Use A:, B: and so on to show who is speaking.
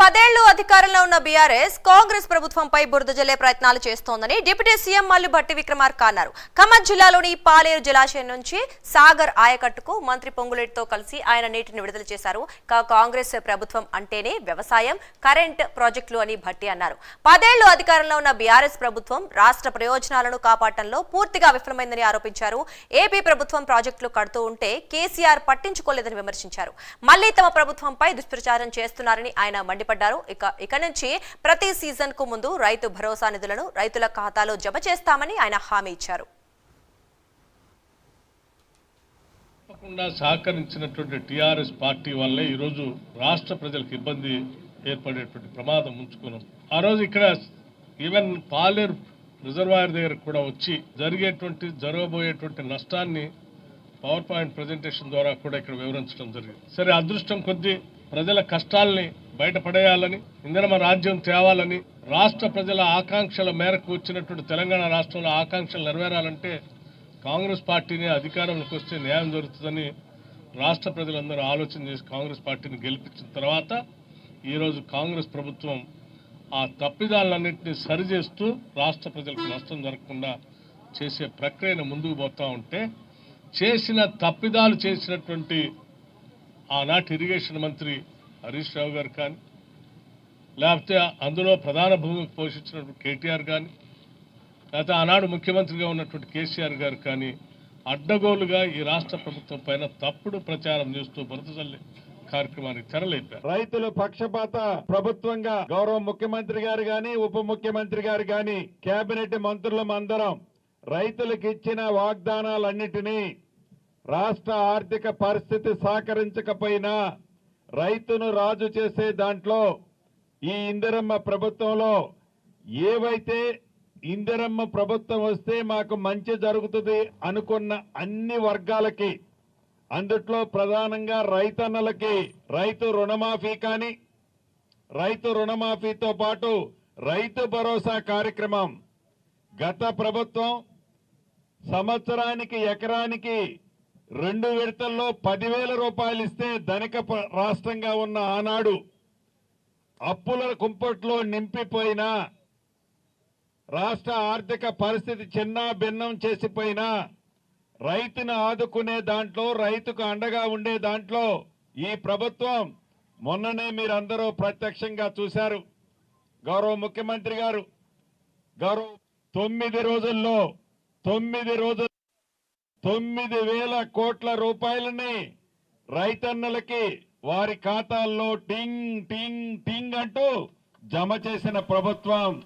A: పదేళ్ళు అధికారంలో ఉన్న బీఆర్ఎస్ కాంగ్రెస్ ప్రభుత్వంపై బురద జల్లే ప్రయత్నాలు చేస్తోందని డిప్యూటీ సీఎం మల్లు భట్టి విక్రమార్క అన్నారు. ఖమ్మం జిల్లాలోని పాలేరు జలాశయం నుంచి సాగర్ ఆయకట్టుకు మంత్రి పొంగులేటితో కలిసి ఆయన నీటిని విడుదల చేశారు. కాంగ్రెస్ ప్రభుత్వం అంటేనే వ్యవసాయం కరెంట్ ప్రాజెక్టులు అని భట్టి అన్నారు. పదేళ్ళు అధికారంలో ఉన్న బీఆర్ఎస్ ప్రభుత్వం రాష్ట్ర ప్రయోజనాలను కాపాడటంలో పూర్తిగా విఫలమైందని ఆరోపించారు. ఏపీ ప్రభుత్వం ప్రాజెక్టులు కడుతూ ఉంటే కేసీఆర్ పట్టించుకోలేదని విమర్శించారు. మళ్ళీ తమ ప్రభుత్వంపై దుష్ప్రచారం చేస్తున్నారని ఆయన మండిపడ్డారు. ఇక ఇక నుంచి ప్రతి సీజన్కు ముందు రైతు భరోసా నిధులను రైతుల ఖాతాలో జమ చేస్తామని ఆయన హామీ ఇచ్చారు.
B: తప్పకుండా సహకరించినటువంటి టీఆర్ఎస్ పార్టీ వల్లే ఈరోజు రాష్ట్ర ప్రజలకు ఇబ్బంది ఏర్పడేటువంటి ప్రమాదం ఉంచుకున్నాం. ఆ రోజు ఇక్కడ ఈవెన్ పాలేరు రిజర్వాయర్ దగ్గర కూడా వచ్చి జరిగేటువంటి జరగబోయేటువంటి నష్టాన్ని పవర్ పాయింట్ ప్రజెంటేషన్ ద్వారా కూడా ఇక్కడ వివరించడం జరిగింది. సరే అదృష్టం కొద్దీ ప్రజల కష్టాల్ని బయటపడేయాలని ఇంధనమ రాజ్యం తేవాలని రాష్ట్ర ప్రజల ఆకాంక్షల మేరకు వచ్చినటువంటి తెలంగాణ రాష్ట్రంలో ఆకాంక్షలు నెరవేరాలంటే కాంగ్రెస్ పార్టీని అధికారంలోకి వస్తే న్యాయం జరుగుతుందని రాష్ట్ర ప్రజలందరూ ఆలోచన చేసి కాంగ్రెస్ పార్టీని గెలిపించిన తర్వాత ఈరోజు కాంగ్రెస్ ప్రభుత్వం ఆ తప్పిదాలన్నింటినీ సరిచేస్తూ రాష్ట్ర ప్రజలకు నష్టం జరగకుండా చేసే ప్రక్రియను ముందుకు పోతూ ఉంటే చేసిన తప్పిదాలు చేసినటువంటి ఆనాటి ఇరిగేషన్ మంత్రి హరీష్ రావు గారు కానీ లేకపోతే అందులో ప్రధాన భూమికి పోషించినటువంటి కేటీఆర్ కానీ లేకపోతే ఆనాడు ముఖ్యమంత్రిగా ఉన్నటువంటి కేసీఆర్ గారు కానీ అడ్డగోలుగా ఈ రాష్ట్ర ప్రభుత్వం పైన తప్పుడు ప్రచారం చేస్తూ బురదజల్లి కార్యక్రమానికి తెరలేపారు.
C: రైతులు పక్షపాత ప్రభుత్వంగా గౌరవ ముఖ్యమంత్రి గారు గాని ఉప ముఖ్యమంత్రి గారు గాని కేబినెట్ మంత్రులం అందరం రైతులకు ఇచ్చిన వాగ్దానాలన్నిటినీ రాష్ట్ర ఆర్థిక పరిస్థితి సహకరించకపోయినా రైతును రాజు చేసే దాంట్లో ఈ ఇందిరమ్మ ప్రభుత్వంలో ఏవైతే ఇందిరమ్మ ప్రభుత్వం వస్తే మాకు మంచి జరుగుతుంది అనుకున్న అన్ని వర్గాలకి అందుట్లో ప్రధానంగా రైతన్నలకి రైతు రుణమాఫీ కానీ రైతు రుణమాఫీతో పాటు రైతు భరోసా కార్యక్రమం. గత ప్రభుత్వం సంవత్సరానికి ఎకరానికి రెండు విడతల్లో పదివేల రూపాయలు ఇస్తే ధనిక ప- రాష్ట్రంగా ఉన్న ఆనాడు అప్పుల కుంపట్లో నింపిపోయిన రాష్ట్ర ఆర్థిక పరిస్థితి చిన్న భిన్నం చేసిపోయినా రైతును ఆదుకునే దాంట్లో రైతుకు అండగా ఉండే దాంట్లో ఈ ప్రభుత్వం మొన్ననే మీరందరూ ప్రత్యక్షంగా చూశారు. గౌరవ ముఖ్యమంత్రి గారు గౌరవ తొమ్మిది రోజుల్లో తొమ్మిది రోజులు తొమ్మిది వేల కోట్ల రూపాయలని రైతన్నలకి వారి ఖాతాల్లో టింగ్ టింగ్ టింగ్ అంటూ జమ చేసిన ప్రభుత్వం.